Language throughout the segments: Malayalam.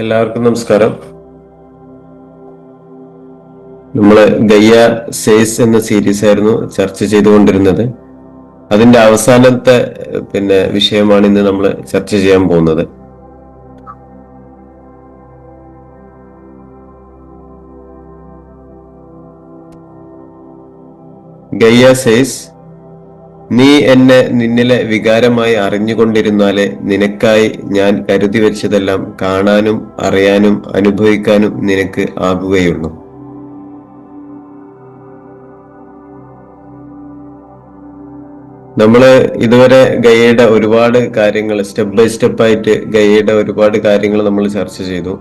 എല്ലാവർക്കും നമസ്കാരം. നമ്മൾ ഗയ്യ സേസ് എന്ന സീരീസ് ആയിരുന്നു ചർച്ച ചെയ്തുകൊണ്ടിരുന്നത്. അതിന്റെ അവസാനത്തെ പിന്നെ വിഷയമാണ് ഇന്ന് നമ്മൾ ചർച്ച ചെയ്യാൻ പോകുന്നത്. ഗയ്യ സേസ് നീ എന്നെ നിന്നിലെ വികാരമായി അറിഞ്ഞുകൊണ്ടിരുന്നാലേ നിനക്കായി ഞാൻ കരുതി വെച്ചതെല്ലാം കാണാനും അറിയാനും അനുഭവിക്കാനും നിനക്ക് ആകുകയുള്ളൂ. നമ്മൾ ഇതുവരെ ഗയയുടെ ഒരുപാട് കാര്യങ്ങൾ സ്റ്റെപ്പ് ബൈ സ്റ്റെപ്പ് ആയിട്ട് ഗയയുടെ ഒരുപാട് കാര്യങ്ങൾ നമ്മൾ ചർച്ച ചെയ്തു.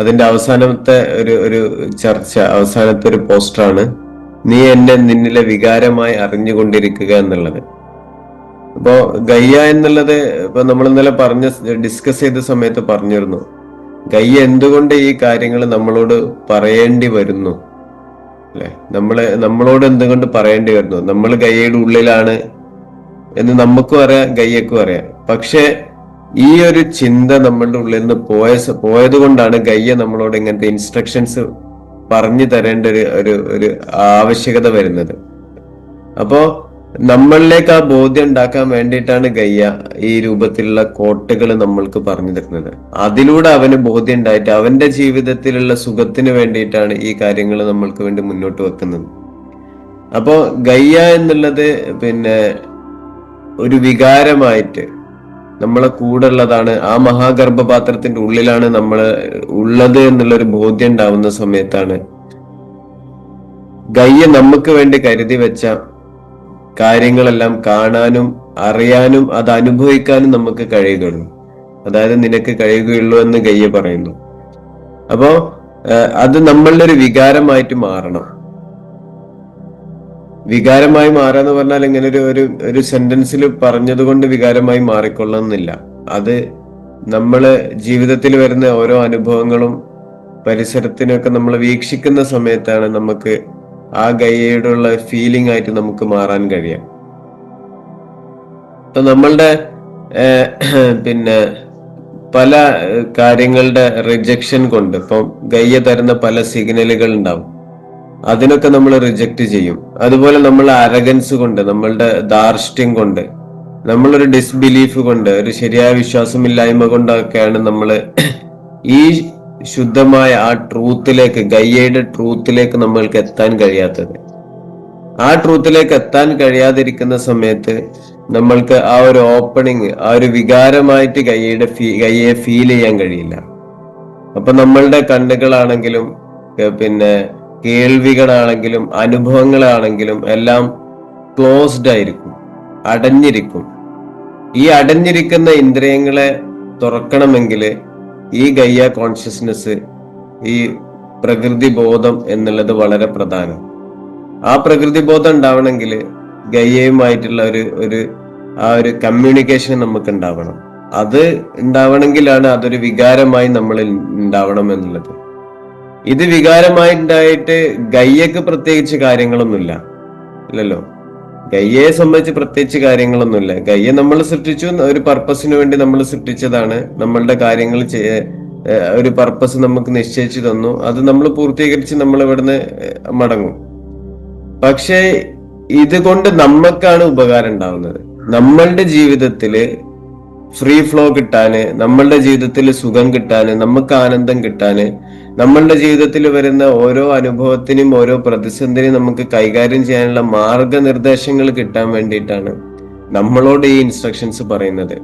അതിന്റെ അവസാനത്തെ ഒരു ഒരു ചർച്ച അവസാനത്തെ ഒരു പോസ്റ്ററാണ് നീ എന്നെ നിന്നിലെ വികാരമായി അറിഞ്ഞുകൊണ്ടിരിക്കുക എന്നുള്ളത്. അപ്പോ ഗയ്യ എന്നുള്ളത് ഇപ്പൊ നമ്മൾ ഇന്നലെ പറഞ്ഞ ഡിസ്കസ് ചെയ്ത സമയത്ത് പറഞ്ഞിരുന്നു. ഗയ്യ എന്തുകൊണ്ട് ഈ കാര്യങ്ങൾ നമ്മളോട് പറയേണ്ടി വരുന്നു? അല്ലെ? നമ്മളെ നമ്മളോട് എന്തുകൊണ്ട് പറയേണ്ടി വരുന്നു? നമ്മൾ ഗയ്യയുടെ ഉള്ളിലാണ് എന്ന് നമുക്കും അറിയാം ഗയ്യക്കും അറിയാം. പക്ഷെ ഈ ഒരു ചിന്ത നമ്മളുടെ ഉള്ളിൽ നിന്ന് പോയ പോയത് കൊണ്ടാണ് ഗയ്യ നമ്മളോട് ഇങ്ങനത്തെ ഇൻസ്ട്രക്ഷൻസ് പറഞ്ഞു തരേണ്ട ഒരു ഒരു ഒരു ആവശ്യകത വരുന്നത്. അപ്പോ നമ്മളിലേക്ക് ആ ബോധ്യം ഉണ്ടാക്കാൻ വേണ്ടിയിട്ടാണ് ഗയ്യ ഈ രൂപത്തിലുള്ള കോട്ടുകൾ നമ്മൾക്ക് പറഞ്ഞു തരുന്നത്. അതിലൂടെ അവന് ബോധ്യം ഉണ്ടായിട്ട് അവന്റെ ജീവിതത്തിലുള്ള സുഖത്തിന് വേണ്ടിയിട്ടാണ് ഈ കാര്യങ്ങൾ നമ്മൾക്ക് വേണ്ടി മുന്നോട്ട് വെക്കുന്നത്. അപ്പോ ഗയ്യ എന്നുള്ളത് പിന്നെ ഒരു വികാരമായിട്ട് നമ്മളെ കൂടെ ഉള്ളതാണ് ആ മഹാഗർഭപാത്രത്തിന്റെ ഉള്ളിലാണ് നമ്മൾ ഉള്ളത് എന്നുള്ളൊരു ബോധ്യം ഉണ്ടാവുന്ന സമയത്താണ്. ഗയ്യ നമുക്ക് വേണ്ടി കരുതി വെച്ച കാര്യങ്ങളെല്ലാം കാണാനും അറിയാനും അത് അനുഭവിക്കാനും നമുക്ക് കഴിയുകയുള്ളൂ. അതായത് നിനക്ക് കഴിയുകയുള്ളൂ എന്ന് ഗയ്യ പറയുന്നു. അപ്പോ അത് നമ്മളുടെ ഒരു വികാരമായിട്ട് മാറണം. വികാരമായി മാറാന്ന് പറഞ്ഞാൽ ഇങ്ങനെ ഒരു ഒരു ഒരു സെന്റൻസിൽ പറഞ്ഞത് കൊണ്ട് വികാരമായി മാറിക്കൊള്ളുന്നില്ല അത് നമ്മൾ ജീവിതത്തിൽ വരുന്ന ഓരോ അനുഭവങ്ങളും പരിസരത്തിനൊക്കെ നമ്മൾ വീക്ഷിക്കുന്ന സമയത്താണ് നമുക്ക് ആ ഗയ്യയോടുള്ള ഫീലിംഗ് ആയിട്ട് നമുക്ക് മാറാൻ കഴിയാം ഇപ്പൊ നമ്മളുടെ പിന്നെ പല കാര്യങ്ങളുടെ റിജക്ഷൻ കൊണ്ട് ഇപ്പം ഗയ്യ തരുന്ന പല സിഗ്നലുകൾ ഉണ്ടാവും. അതിനൊക്കെ നമ്മൾ റിജക്റ്റ് ചെയ്യും. അതുപോലെ നമ്മൾ അരഗൻസ് കൊണ്ട് നമ്മളുടെ ധാർഷ്ട്യം കൊണ്ട് നമ്മളൊരു ഡിസ്ബിലീഫ് കൊണ്ട് ഒരു ശരിയായ വിശ്വാസമില്ലായ്മ കൊണ്ടൊക്കെയാണ് നമ്മൾ ഈ ശുദ്ധമായ ആ ട്രൂത്തിലേക്ക് ഗയ്യയുടെ ട്രൂത്തിലേക്ക് നമ്മൾക്ക് എത്താൻ കഴിയാത്തത്. ആ ട്രൂത്തിലേക്ക് എത്താൻ കഴിയാതിരിക്കുന്ന സമയത്ത് നമ്മൾക്ക് ആ ഒരു ഓപ്പണിങ് ആ ഒരു വികാരമായിട്ട് ഗയ്യയുടെ ഫീ ഗയ്യയെ ഫീൽ ചെയ്യാൻ കഴിയില്ല. അപ്പൊ നമ്മളുടെ കണ്ണുകളാണെങ്കിലും പിന്നെ കേൾവികളാണെങ്കിലും അനുഭവങ്ങളാണെങ്കിലും എല്ലാം ക്ലോസ്ഡ് ആയിരിക്കും അടഞ്ഞിരിക്കും. ഈ അടഞ്ഞിരിക്കുന്ന ഇന്ദ്രിയങ്ങളെ തുറക്കണമെങ്കിൽ ഈ ഗയ്യ കോൺഷ്യസ്നസ് ഈ പ്രകൃതി ബോധം എന്നുള്ളത് വളരെ പ്രധാനം. ആ പ്രകൃതി ബോധം ഉണ്ടാവണമെങ്കിൽ ഗയ്യയുമായിട്ടുള്ള ഒരു ഒരു ആ ഒരു കമ്മ്യൂണിക്കേഷൻ നമുക്ക് ഉണ്ടാവണം. അത് ഉണ്ടാവണമെങ്കിലാണ് അതൊരു വികാരമായി നമ്മളിൽ ഉണ്ടാവണം എന്നുള്ളത്. ഇത് വികാരമായിട്ടായിട്ട് ഗയ്യക്ക് പ്രത്യേകിച്ച് കാര്യങ്ങളൊന്നുമില്ല. ഇല്ലല്ലോ? ഗയ്യയെ സംബന്ധിച്ച് പ്രത്യേകിച്ച് കാര്യങ്ങളൊന്നുമില്ല. ഗയ്യ നമ്മൾ സൃഷ്ടിച്ചു ഒരു പർപ്പസിന് വേണ്ടി നമ്മൾ സൃഷ്ടിച്ചതാണ്. നമ്മളുടെ കാര്യങ്ങൾ ഒരു പർപ്പസ് നമുക്ക് നിശ്ചയിച്ചു തന്നു. അത് നമ്മൾ പൂർത്തീകരിച്ച് നമ്മൾ ഇവിടുന്ന് മടങ്ങും. പക്ഷേ ഇതുകൊണ്ട് നമുക്കാണ് ഉപകാരം ഉണ്ടാവുന്നത്. നമ്മളുടെ ജീവിതത്തിൽ ഫ്രീ ഫ്ലോ കിട്ടാന് നമ്മളുടെ ജീവിതത്തിൽ സുഖം കിട്ടാന് നമുക്ക് ആനന്ദം കിട്ടാന് നമ്മളുടെ ജീവിതത്തിൽ വരുന്ന ഓരോ അനുഭവത്തിനും ഓരോ പ്രതിസന്ധിനും നമുക്ക് കൈകാര്യം ചെയ്യാനുള്ള മാർഗനിർദ്ദേശങ്ങൾ കിട്ടാൻ വേണ്ടിയിട്ടാണ് നമ്മളോട് ഈ ഇൻസ്ട്രക്ഷൻസ് പറയുന്നത്.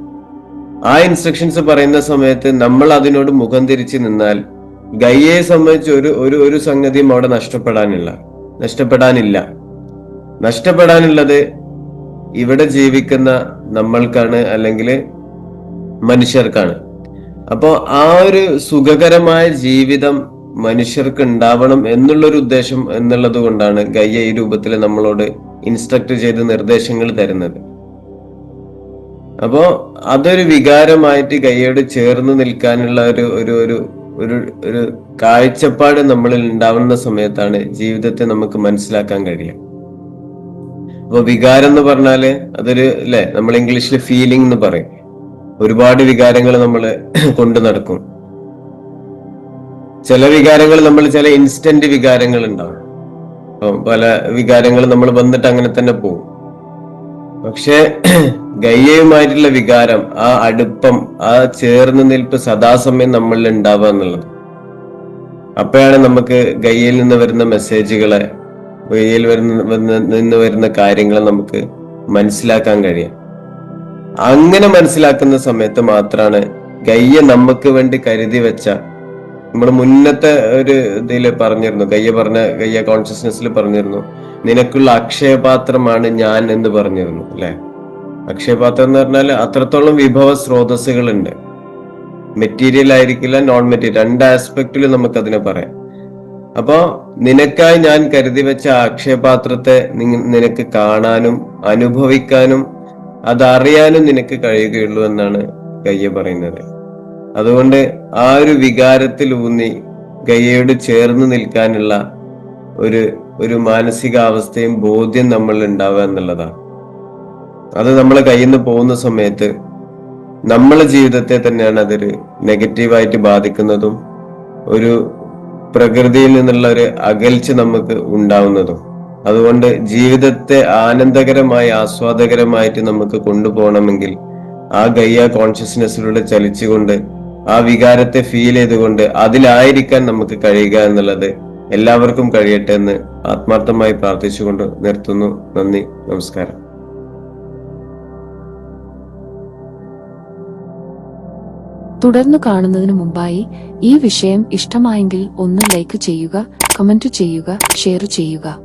ആ ഇൻസ്ട്രക്ഷൻസ് പറയുന്ന സമയത്ത് നമ്മൾ അതിനോട് മുഖം തിരിച്ചു നിന്നാൽ ഗയ്യയെ സംബന്ധിച്ച് ഒരു ഒരു ഒരു സംഗതിയും അവിടെ നഷ്ടപ്പെടാനില്ല. നഷ്ടപ്പെടാനില്ല. നഷ്ടപ്പെടാനുള്ളത് ഇവിടെ ജീവിക്കുന്ന നമ്മൾക്കാണ് അല്ലെങ്കിൽ മനുഷ്യർക്കാണ്. അപ്പോ ആ ഒരു സുഖകരമായ ജീവിതം മനുഷ്യർക്ക് ഉണ്ടാവണം എന്നുള്ളൊരു ഉദ്ദേശം എന്നുള്ളത് കൊണ്ടാണ് ഗയ്യ ഈ രൂപത്തിൽ നമ്മളോട് ഇൻസ്ട്രക്ട് ചെയ്ത് നിർദ്ദേശങ്ങൾ തരുന്നത്. അപ്പോ അതൊരു വികാരമായിട്ട് ഗയ്യോട് ചേർന്ന് നിൽക്കാനുള്ള ഒരു ഒരു ഒരു ഒരു ഒരു കാഴ്ചപ്പാട് നമ്മളിൽ ഉണ്ടാവുന്ന സമയത്താണ് ജീവിതത്തെ നമുക്ക് മനസ്സിലാക്കാൻ കഴിയുക. അപ്പൊ വികാരം എന്ന് പറഞ്ഞാൽ അതൊരു അല്ലെ നമ്മൾ ഇംഗ്ലീഷിൽ ഫീലിംഗ് എന്ന് പറയും. ഒരുപാട് വികാരങ്ങൾ നമ്മൾ കൊണ്ടു നടക്കും. ചില വികാരങ്ങൾ നമ്മൾ ചില ഇൻസ്റ്റന്റ് വികാരങ്ങൾ ഉണ്ടാവും പല വികാരങ്ങൾ നമ്മൾ വന്നിട്ട് അങ്ങനെ തന്നെ പോകും പക്ഷെ ഗയ്യയുമായിട്ടുള്ള വികാരം ആ അടുപ്പം ആ ചേർന്ന് നിൽപ്പ് സദാസമയം നമ്മളിൽ ഉണ്ടാവുക എന്നുള്ളത്. അപ്പോഴാണ് നമുക്ക് ഗയ്യയിൽ നിന്ന് വരുന്ന മെസ്സേജുകളെ ഗയ്യയിൽ വരുന്ന- നിന്ന് വരുന്ന കാര്യങ്ങളെ നമുക്ക് മനസ്സിലാക്കാൻ കഴിയുക. അങ്ങനെ മനസ്സിലാക്കുന്ന സമയത്ത് മാത്രമാണ് ഗയ്യ നമുക്ക് വേണ്ടി കരുതി വെച്ച നമ്മൾ മുന്നത്തെ ഒരു ഇതിൽ പറഞ്ഞിരുന്നു ഗയ്യ പറഞ്ഞ ഗയ്യ കോൺഷ്യസ്നെസ്സിൽ പറഞ്ഞിരുന്നു നിനക്കുള്ള അക്ഷയപാത്രമാണ് ഞാൻ എന്ന് പറഞ്ഞിരുന്നു അല്ലെ? അക്ഷയപാത്രം എന്ന് പറഞ്ഞാൽ അത്രത്തോളം വിഭവ സ്രോതസ്സുകളുണ്ട്. മെറ്റീരിയൽ ആയിരിക്കില്ല നോൺ മെറ്റീരിയൽ രണ്ട് ആസ്പെക്റ്റിലും നമുക്ക് അതിനെ പറയാം. അപ്പോ നിനക്കായി ഞാൻ കരുതി വെച്ച അക്ഷയപാത്രത്തെ നിനക്ക് കാണാനും അനുഭവിക്കാനും അതറിയാനും നിനക്ക് കഴിയുകയുള്ളൂ എന്നാണ് ഗയ്യ പറയുന്നത്. അതുകൊണ്ട് ആ ഒരു വികാരത്തിൽ ഊന്നി ഗയ്യയോട് ചേർന്ന് നിൽക്കാനുള്ള ഒരു ഒരു മാനസികാവസ്ഥയും ബോധ്യം നമ്മൾ ഉണ്ടാവുക എന്നുള്ളതാണ്. അത് നമ്മൾ കയ്യിൽ നിന്ന് പോകുന്ന സമയത്ത് നമ്മളെ ജീവിതത്തെ തന്നെയാണ് അതൊരു നെഗറ്റീവായിട്ട് ബാധിക്കുന്നതും ഒരു പ്രകൃതിയിൽ നിന്നുള്ള ഒരു അകൽച്ച നമുക്ക് ഉണ്ടാവുന്നതും. അതുകൊണ്ട് ജീവിതത്തെ ആനന്ദകരമായി ആസ്വാദകരമായിട്ട് നമുക്ക് കൊണ്ടുപോകണമെങ്കിൽ ആ ഗയ്യ കോൺഷ്യസ്നെസ്സിലൂടെ ചലിച്ചുകൊണ്ട് ആ വികാരത്തെ ഫീൽ ചെയ്തുകൊണ്ട് അതിലായിരിക്കാൻ നമുക്ക് കഴിയുക എന്നുള്ളത് എല്ലാവർക്കും കഴിയട്ടെ എന്ന് ആത്മാർത്ഥമായി പ്രാർത്ഥിച്ചുകൊണ്ട് നിർത്തുന്നു. നന്ദി. നമസ്കാരം. തുടർന്നു കാണുന്നതിന് മുമ്പായി ഈ വിഷയം ഇഷ്ടമായെങ്കിൽ ഒന്ന് ലൈക്ക് ചെയ്യുക കമന്റ് ചെയ്യുക ഷെയർ ചെയ്യുക.